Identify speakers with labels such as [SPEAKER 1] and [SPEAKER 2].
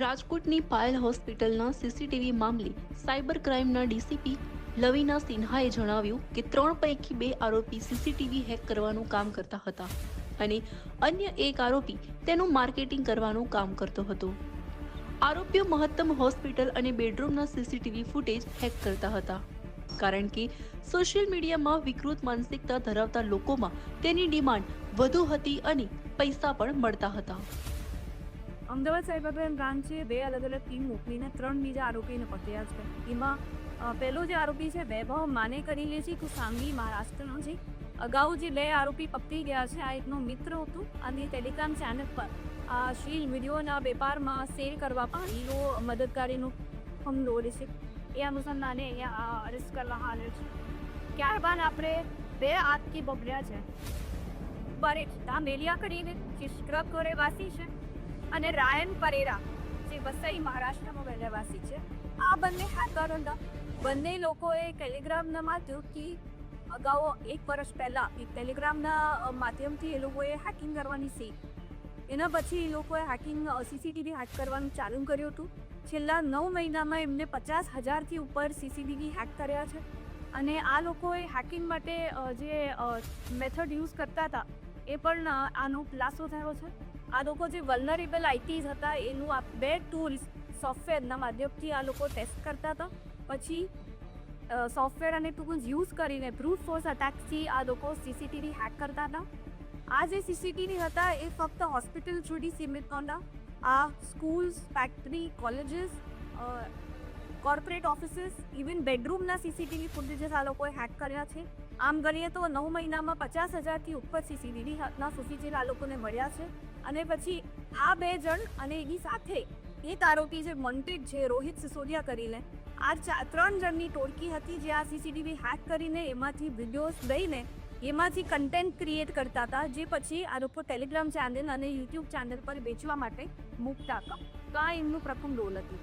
[SPEAKER 1] રાજકોટની પાયલ હોસ્પિટલના સીસીટીવી મામલે સાયબર ક્રાઇમના ડીસીપી લવિના સિન્હાએ જણાવ્યું કે ત્રણ પૈકી બે આરોપી સીસીટીવી હેક કરવાનું કામ કરતા હતા અને અન્ય એક આરોપી તેનું માર્કેટિંગ કરવાનું કામ કરતો હતો. આરોપીઓ મહત્તમ હોસ્પિટલ અને બેડરૂમના સીસીટીવી ફૂટેજ હેક કરતા હતા. કારણ કે સોશિયલ મીડિયામાં વિકૃત માનસિકતા ધરાવતા લોકોમાં તેની ડિમાન્ડ વધુ હતી અને પૈસા પણ મળતા હતા.
[SPEAKER 2] અમદાવાદ સાયબર ક્રાઇમ બ્રાન્ચે બે અલગ અલગ ટીમ મોકલીને ત્રણ બીજા આરોપીને પકડ્યા છે. એમાં પહેલો જે આરોપી છે, વૈભવ માને કરી લે છે કે સાંગલી મહારાષ્ટ્રનો છે. અગાઉ જે બે આરોપી પકડી ગયા છે, આ એકનો મિત્ર હતો અને ટેલિગ્રામ ચેનલ પર આ શીલ વિડીયોના વેપારમાં સેલ કરવામાં એનો મદદગારીનું હુમલો છે. એ અનુસંધાને અરેસ્ટ કરવામાં આવ્યો છે. ત્યારબાદ આપણે બે આતકી પકડ્યા છે. પરેશ મેલિયા કરીને શિષ્ક્રક કોરે વાસી છે. અને રાયન પરેરા, જે વસઈ મહારાષ્ટ્રમાં રહેવાસી છે, આ બંને હેકર હતા બંને લોકોએ ટેલિગ્રામના માધ્યમથી અગાઉ એક વર્ષ પહેલાં એ ટેલિગ્રામના માધ્યમથી એ લોકોએ હેકિંગ કરવાની શીખ એના પછી એ લોકોએ હેકિંગ સીસીટીવી હેક કરવાનું ચાલુ કર્યું હતું. છેલ્લા નવ મહિનામાં એમને પચાસ હજારથી ઉપર સીસીટીવી હેક કર્યા છે. અને આ લોકોએ હેકિંગ માટે જે મેથડ યુઝ કરતા હતા, એ પણ આનો ખુલાસો થયો છે. આ લોકો જે વલનરેબલ આઈટીઝ હતા, એનું આ બે ટૂલ્સ સોફ્ટવેરના માધ્યમથી આ લોકો ટેસ્ટ કરતા હતા. પછી સોફ્ટવેર અને ટૂલ્સ યુઝ કરીને બ્રૂટ ફોર્સ અટેકથી આ લોકો સીસીટીવી હેક કરતા હતા. આ જે સીસીટીવી હતા, એ ફક્ત હોસ્પિટલ સુધી સીમિત નહોતા. આ schools factory colleges corporate offices even બેડરૂમના CCTV footages આ લોકોએ હેક કર્યા છે. આમ ગણીએ તો નવ મહિનામાં પચાસ હજારથી ઉપર સીસીટીવી ના ફૂટેજીસ આ લોકોને મળ્યા છે. અને પછી આ બે જણ અને એની સાથે એક આરોપી જે મોન્ટેડ છે, રોહિત સિસોદિયા કરીને. આ ચાર ત્રણ જણની ટોળકી હતી જે આ સીસીટીવી હેક કરીને એમાંથી વિડીયોઝ લઈને એમાંથી કન્ટેન્ટ ક્રિએટ કરતા હતા, જે પછી આ લોકો ટેલિગ્રામ ચેનલ અને યુટ્યુબ ચેનલ પર વેચવા માટે મૂકતા હતા. તો આ એમનું પ્રથમ રોલ હતું?